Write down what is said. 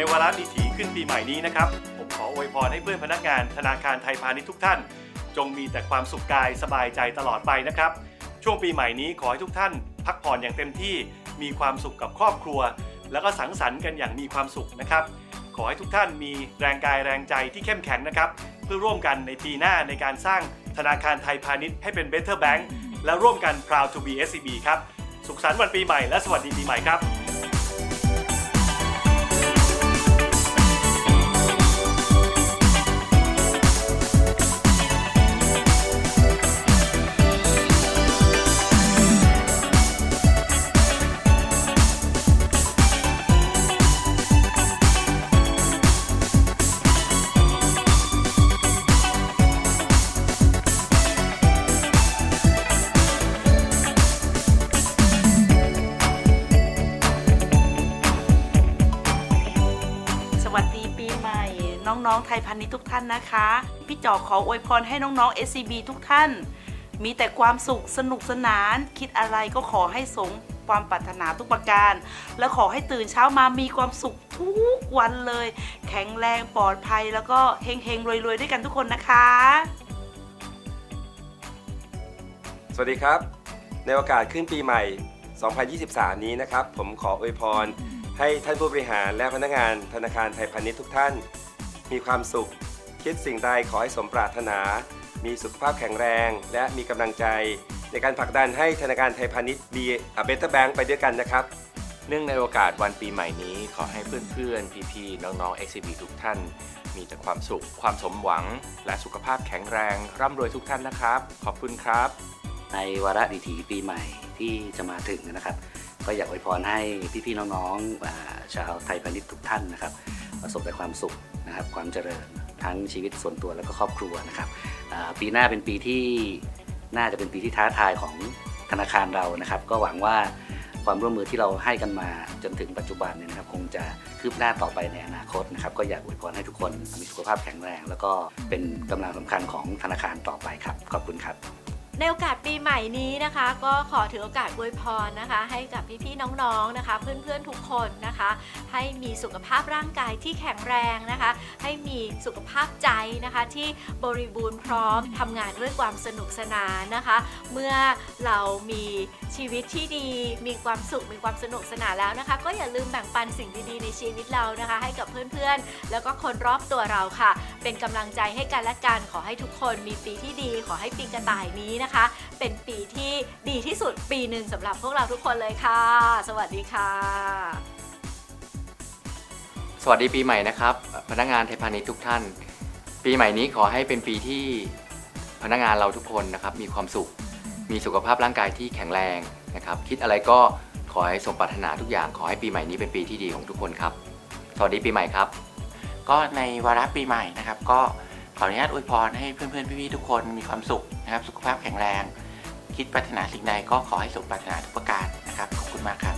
ในวาระดิถีขึ้นปีใหม่นี้นะครับ ผมขออวยพรให้เพื่อนพนักงานธนาคารไทยพาณิชย์ทุกท่าน จงมีแต่ความสุขกายสบายใจตลอดไปนะครับ ช่วงปีใหม่นี้ขอให้ทุกท่าน พักผ่อนอย่างเต็มที่มีความสุขกับครอบครัว แล้วก็สังสรรค์กันอย่างมีความสุขนะครับ ขอให้ทุกท่านมีแรงกายแรงใจที่เข้มแข็งนะครับ เพื่อร่วมกันในปีหน้าในการสร้างธนาคารไทยพาณิชย์ให้เป็น Better Bank และร่วมกัน Proud to be SCB ครับ สุขสันต์วันปีใหม่และสวัสดีปีใหม่ครับ น้องๆไทยพาณิชย์ทุกท่านนะคะ พี่จอขออวยพรให้น้องๆ SCB ทุกท่าน มีแต่ความสุขสนุกสนาน คิดอะไรก็ขอให้สมความปรารถนาทุกประการ และขอให้ตื่นเช้ามามีความสุขทุกวันเลย แข็งแรงปลอดภัยแล้วก็เฮงๆรวยๆด้วยกันทุกคนนะคะ สวัสดีครับ ในโอกาสขึ้นปีใหม่ 2023 นี้นะครับ ผมขออวยพรให้ท่านผู้บริหารและพนักงานธนาคารไทยพาณิชย์ทุกท่าน มีความสุข คิดสิ่งใดขอให้สมปรารถนา มีสุขภาพแข็งแรง และมีกำลังใจ ในการผลักดันให้ธนาคารไทยพาณิชย์ดีเบเตอร์แบงค์ไปด้วยกันนะครับ เนื่องในโอกาสวันปีใหม่นี้ ขอให้เพื่อนๆ พี่ๆ น้องๆ XCB ทุกท่าน มีแต่ความสุข ความสมหวัง และสุขภาพแข็งแรง ร่ำรวยทุกท่านนะครับ ขอบคุณครับ ในวาระดิถีปีใหม่ที่จะมาถึงนะครับ ก็อยากอวยพรให้พี่ๆ น้องๆอ่าชาวไทยพาณิชย์ทุกท่านนะครับ ประสบแต่ความสุขนะครับความเจริญทั้งชีวิตส่วนตัวแล้วก็ครอบครัวนะครับปีหน้าเป็นปีที่น่าจะเป็นปีที่ท้าทายของธนาคารเรานะครับ ก็หวังว่าความร่วมมือที่เราให้กันมาจนถึงปัจจุบันเนี่ยนะครับคงจะคืบหน้าต่อไปในอนาคตนะครับ ก็อยากอวยพรให้ทุกคนมีสุขภาพแข็งแรง แล้วก็เป็นกำลังสำคัญของธนาคารต่อไปครับขอบคุณครับ ในโอกาสปีใหม่นี้นะคะ ก็ขอถือโอกาสอวยพรนะคะ ให้กับพี่ๆน้องๆนะคะ เพื่อนๆทุกคนนะคะ ให้มีสุขภาพร่างกายที่แข็งแรงนะคะ ให้มีสุขภาพใจนะคะ ที่บริบูรณ์พร้อมทำงานด้วยความสนุกสนานนะคะ เมื่อเรามีชีวิตที่ดี มีความสุขมีความสนุกสนานแล้วนะคะ ก็อย่าลืมแบ่งปันสิ่งดีๆในชีวิตเรานะคะ ให้กับเพื่อนๆ แล้วก็คนรอบตัวเราค่ะ เป็นกำลังใจให้กันและกันขอให้ทุกคนมีปีที่ดี ขอให้ปีกระต่ายนี้นะนะคะ เป็นปีที่ดีที่สุดปีหนึ่งสำหรับพวกเราทุกคนเลยค่ะ สวัสดีค่ะ สวัสดีปีใหม่นะครับ พนักงานไทยพาณิชย์ทุกท่าน ปีใหม่นี้ขอให้เป็นปีที่พนักงานเราทุกคนนะครับมีความสุข มีสุขภาพร่างกายที่แข็งแรงนะครับ คิดอะไรก็ขอให้สมปรารถนาทุกอย่าง ขอให้ปีใหม่นี้เป็นปีที่ดีของทุกคนครับ สวัสดีปีใหม่ครับ ก็ในวาระปีใหม่นะครับก็ ขออนุญาตอวยพรให้เพื่อนๆ พี่ๆ ทุกคนมีความสุขนะครับ สุขภาพแข็งแรง คิดปรารถนาสิ่งใดก็ขอให้สมปรารถนาทุกประการนะครับ ขอบคุณมากครับ